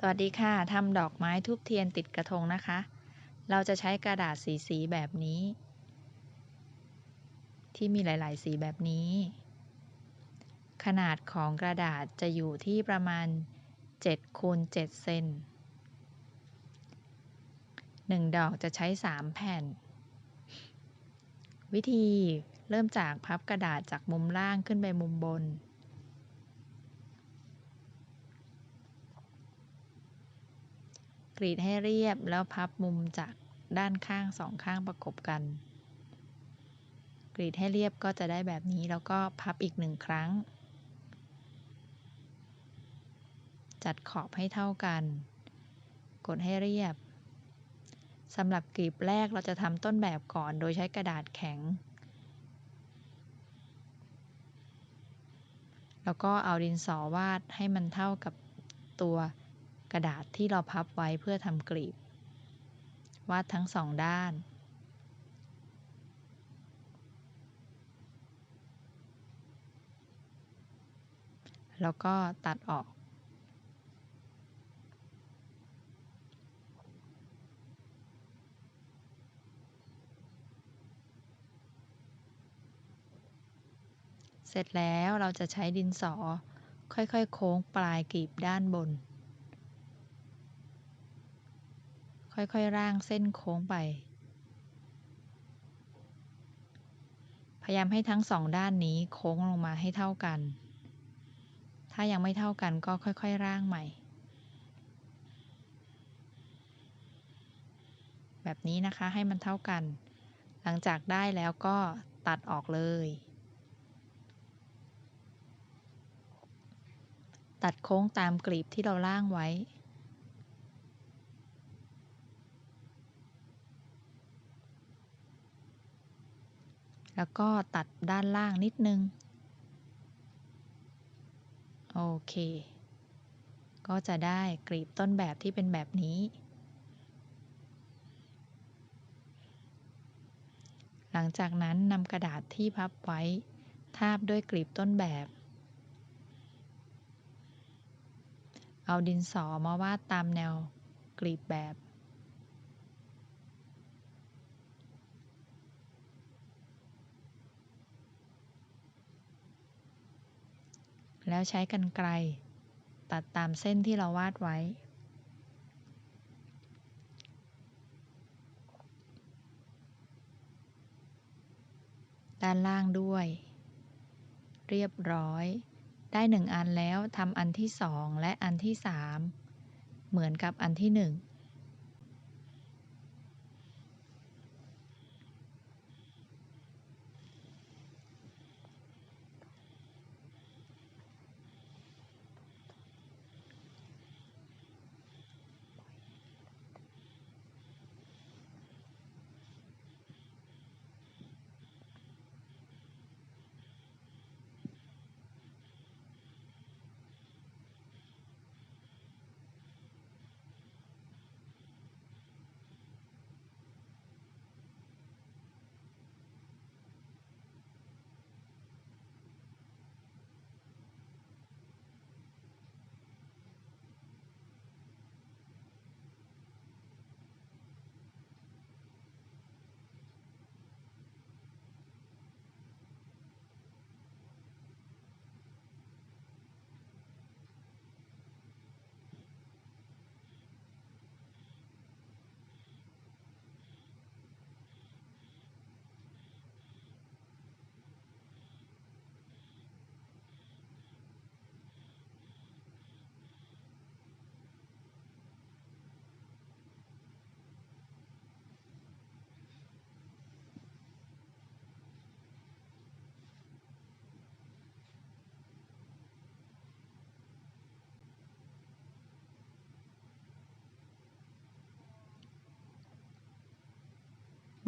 สวัสดีค่ะทำดอกไม้ทูบเทียนติดกระทงนะคะ เราจะใช้กระดาษสีสีแบบนี้ ที่มีหลาย ๆ สีแบบนี้ ขนาดของกระดาษจะอยู่ที่ประมาณ7คูณ7เซน1 ดอกจะใช้ 3 แผ่น วิธีเริ่มจากพับกระดาษจากมุมล่างขึ้นไปมุมบน กรีดให้เรียบแล้วพับมุมจากด้านข้างสองข้างประกบกัน กรีดให้เรียบก็จะได้แบบนี้แล้วก็พับอีกหนึ่งครั้ง จัดขอบให้เท่ากัน กดให้เรียบสำหรับกรีบแรกเราจะทำต้นแบบก่อนโดยใช้กระดาษแข็ง แล้วก็เอาดินสอวาดให้มันเท่ากับตัว กระดาษที่เราพับไว้เพื่อทำกลีบ วาดทั้งสองด้าน แล้วก็ตัดออก เสร็จแล้วเราจะใช้ดินสอค่อยๆ โค้งปลายกลีบด้านบน ค่อยๆ ร่างเส้นโค้งไป พยายามให้ทั้งสองด้านนี้โค้งลงมาให้เท่ากัน ถ้ายังไม่เท่ากันก็ค่อยๆ ร่างใหม่ แบบนี้นะคะให้มันเท่ากัน หลังจากได้แล้วก็ตัดออกเลย ตัดโค้งตามกลีบที่เราล่างไว้ แล้วก็ตัดด้านล่างนิดนึง โอเค ก็จะได้กรีบต้นแบบที่เป็นแบบนี้ หลังจากนั้นนำกระดาษที่พับไว้ ทาบด้วยกลีบต้นแบบ เอาดินสอมาวาดตามแนวกลีบแบบ แล้วใช้กันไกลตัดตามเส้นที่เราวาดไว้ ด้านล่างด้วย เรียบร้อย ได้หนึ่งอันแล้วทำอันที่สองและอันที่สามเหมือนกับอันที่หนึ่ง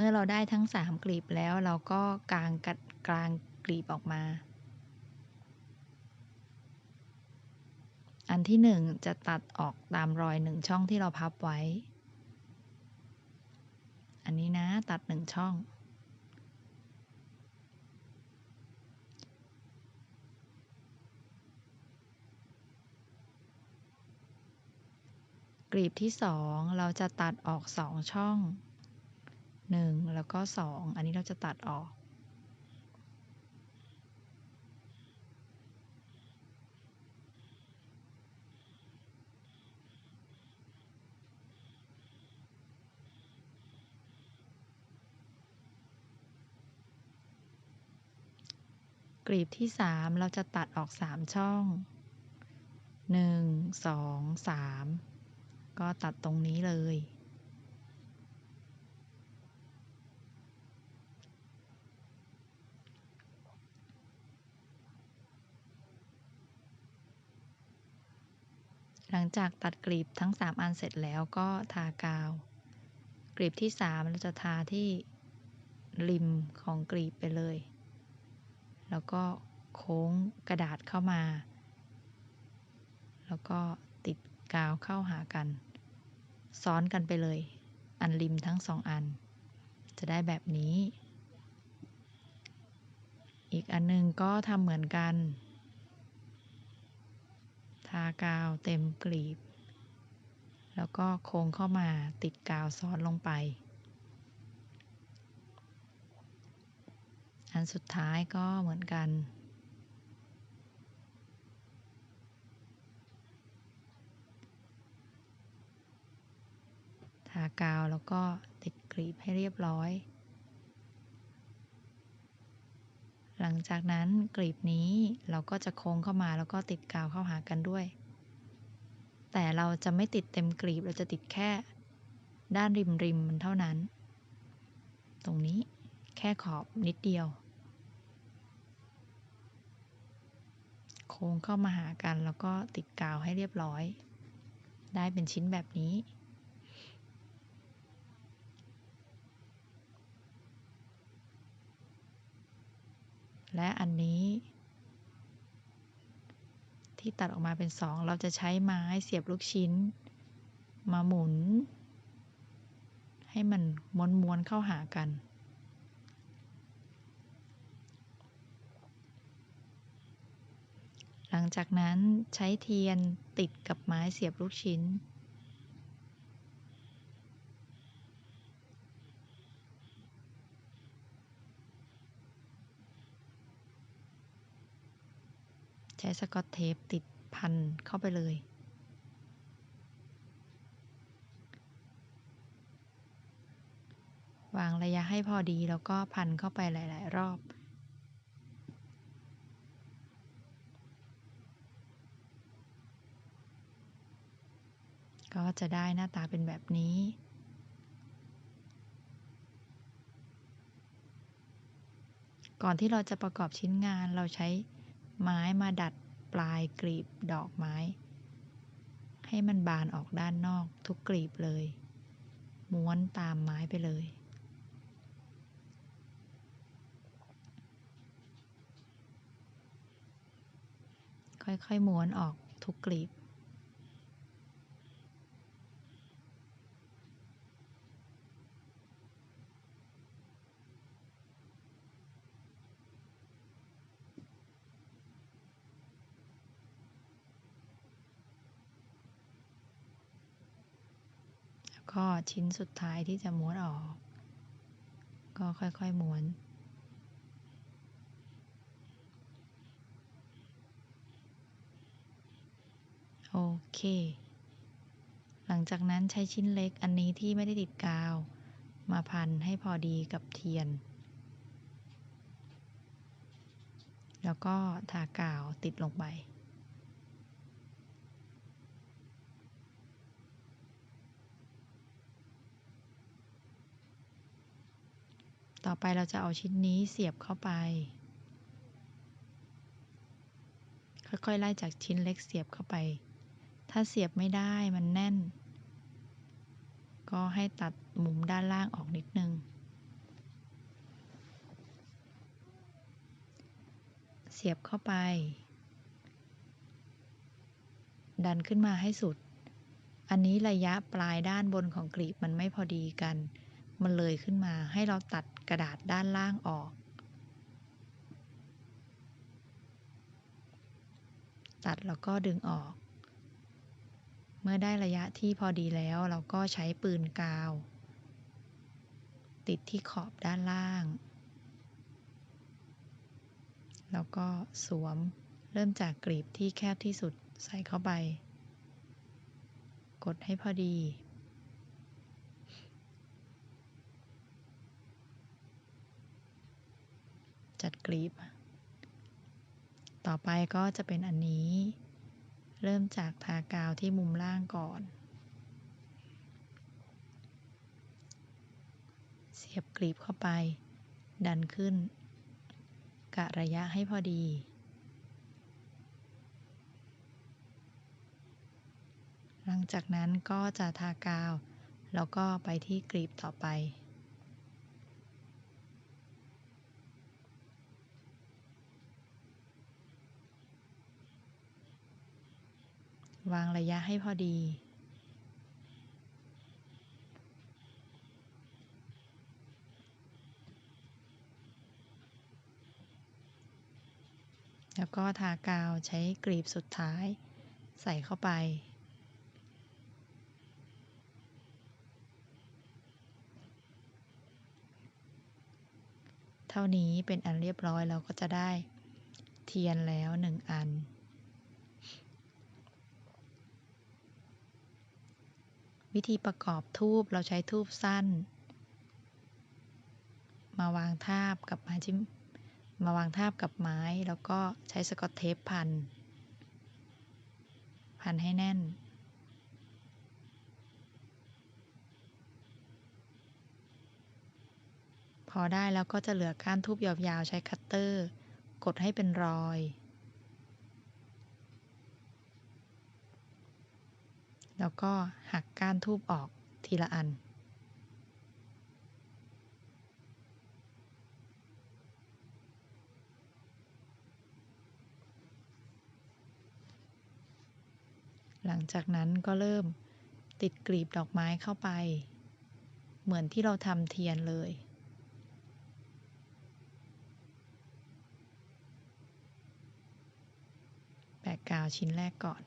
เมื่อเราได้ทั้งสามกลีบแล้วเราก็กางกลางกลีบออกมา อันที่หนึ่งจะตัดออกตามรอยหนึ่งช่องที่เราพับไว้ อันนี้นะตัดหนึ่งช่อง กลีบที่สองเราจะตัดออกสองช่อง หนึ่งแล้วก็สองอันนี้เราจะตัดออกกลีบที่สามเราจะตัดออกสามช่องหนึ่งสองสามก็ตัดตรงนี้เลย หลังจากตัดกลีบทั้ง 3 อันเสร็จแล้วก็ทากาว กลีบที่ 3 เราจะทาที่ริมของกลีบไปเลย แล้วก็โค้งกระดาษเข้ามา แล้วก็ติดกาวเข้าหากัน ซ้อนกันไปเลย อันริมทั้งสองอัน จะได้แบบนี้ อีกอันนึงก็ทำเหมือนกัน ทากาวเต็มกลีบ แล้วก็โค้งเข้ามาติดกาวซ้อนลงไป อันสุดท้ายก็เหมือนกัน ทากาวแล้วก็ติดกลีบให้เรียบร้อย หลังจากนั้นกลีบนี้เราก็จะโค้งเข้ามาแล้วก็ติดกาวเข้าหากันด้วย แต่เราจะไม่ติดเต็มกลีบเราจะติดแค่ ด้านริมริมมันเท่านั้น ตรงนี้แค่ขอบนิดเดียว โค้งเข้ามาหากันแล้วก็ติดกาวให้เรียบร้อย ได้เป็นชิ้นแบบนี้ และอันนี้ ที่ตัดออกมาเป็นสองเราจะใช้ไม้เสียบลูกชิ้น มาหมุน ให้มันม้วนๆเข้าหากันหลังจากนั้นใช้เทียนติดกับไม้เสียบลูกชิ้น ใช้สกอตเทปติดพันเข้าไปเลย วางระยะให้พอดีแล้วก็พันเข้าไปหลาย ๆ รอบ ก็จะได้หน้าตาเป็นแบบนี้ก่อนที่เราจะประกอบชิ้นงานเราใช้ ไม้มาดัดปลายกลีบดอกไม้ ให้มันบานออกด้านนอกทุกกลีบเลย ม้วนตามไม้ไปเลย ค่อยๆม้วนออกทุกกลีบ็ชิ้นสุดท้ายที่จะม้วนออก ก็ค่อยๆม้วนโอเค หลังจากนั้นใช้ชิ้นเล็กอันนี้ที่ไม่ได้ติดกาว มาพันให้พอดีกับเทียน แล้วก็ทากาวติดลงไป ต่อไปเราจะเอาชิ้นนี้เสียบเข้าไป ค่อยๆไล่จากชิ้นเล็กเสียบเข้าไป ถ้าเสียบไม่ได้มันแน่น ก็ให้ตัดมุมด้านล่างออกนิดนึง เสียบเข้าไป ดันขึ้นมาให้สุด อันนี้ระยะปลายด้านบนของกลีบมันไม่พอดีกัน มันเลยขึ้นมาให้เราตัดกระดาษด้านล่างออก ตัดแล้วก็ดึงออก เมื่อได้ระยะที่พอดีแล้วเราก็ใช้ปืนกาว ติดที่ขอบด้านล่าง แล้วก็สวมเริ่มจากกลีบที่แคบที่สุดใส่เข้าไป กดให้พอดี จัดกลีบ ต่อไปก็จะเป็นอันนี้ เริ่มจากทากาวที่มุมล่างก่อน เสียบกลีบเข้าไป ดันขึ้น กะระยะให้พอดีหลังจากนั้นก็จะทากาว แล้วก็ไปที่กลีบต่อไป วางระยะให้พอดี แล้วก็ทากาวใช้กลีบสุดท้ายใส่เข้าไปเท่านี้เป็นอันเรียบร้อยเราก็จะได้เทียนแล้วหนึ่งอัน วิธีประกอบทูบเราใช้ทูบสั้น มาวางทาบกับไม้จิ้มมาวางทาบกับไม้แล้วก็ใช้สกอตเทปพัน พันให้แน่น พอได้แล้วก็จะเหลือก้านทูบยาวๆใช้คัตเตอร์ กดให้เป็นรอย แล้วก็หักก้านทูบออกทีละอัน หลังจากนั้นก็เริ่มติดกลีบดอกไม้เข้าไป เหมือนที่เราทำเทียนเลย แปะกาวชิ้นแรกก่อน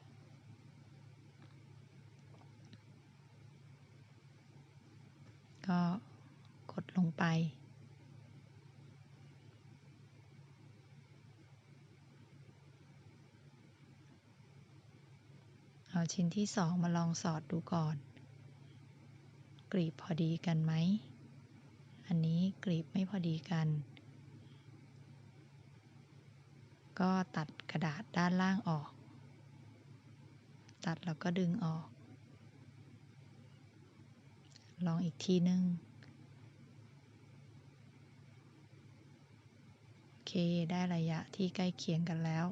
ก็กดลงไป เอาชิ้นที่สองมาลองสอดดูก่อน กรีบพอดีกันไหม อันนี้กรีบไม่พอดีกัน ก็ตัดกระดาษด้านล่างออก ตัดแล้วก็ดึงออก ลองอีกทีหนึ่งโอเค ได้ระยะที่ใกล้เคียงกันแล้ว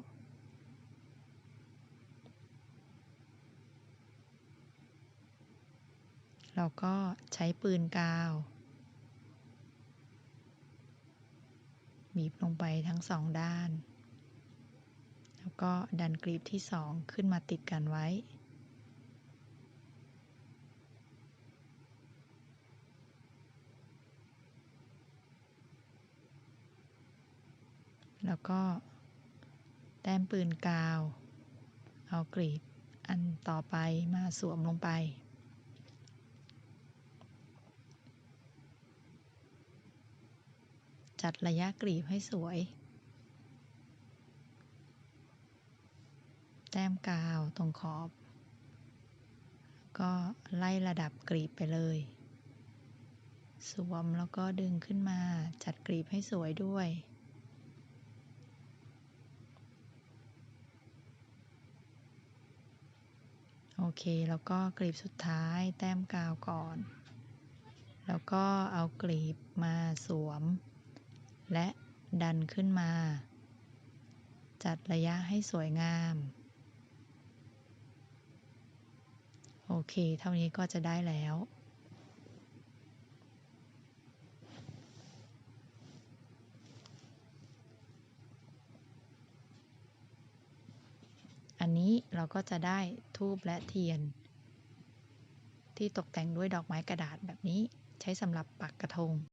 เราก็ใช้ปืนกาวบีบลงไปทั้งสองด้าน แล้วก็ดันกลีบที่สองขึ้นมาติดกันไว้ แล้วก็ แต้มปืนกาว เอากลีบอันต่อไปมาสวมลงไป จัดระยะกลีบให้สวย แต้มกาวตรงขอบ ก็ไล่ระดับกลีบไปเลยสวมแล้วก็ดึงขึ้นมาจัดกลีบให้สวยด้วย โอเค แล้วก็กลีบสุดท้ายแต้มกาวก่อน แล้วก็เอากลีบมาสวม และดันขึ้นมา จัดระยะให้สวยงาม โอเค เท่านี้ก็จะได้แล้ว อันนี้เราก็จะได้ทูบและเทียน ที่ตกแต่งด้วยดอกไม้กระดาษแบบนี้ใช้สำหรับปักกระทง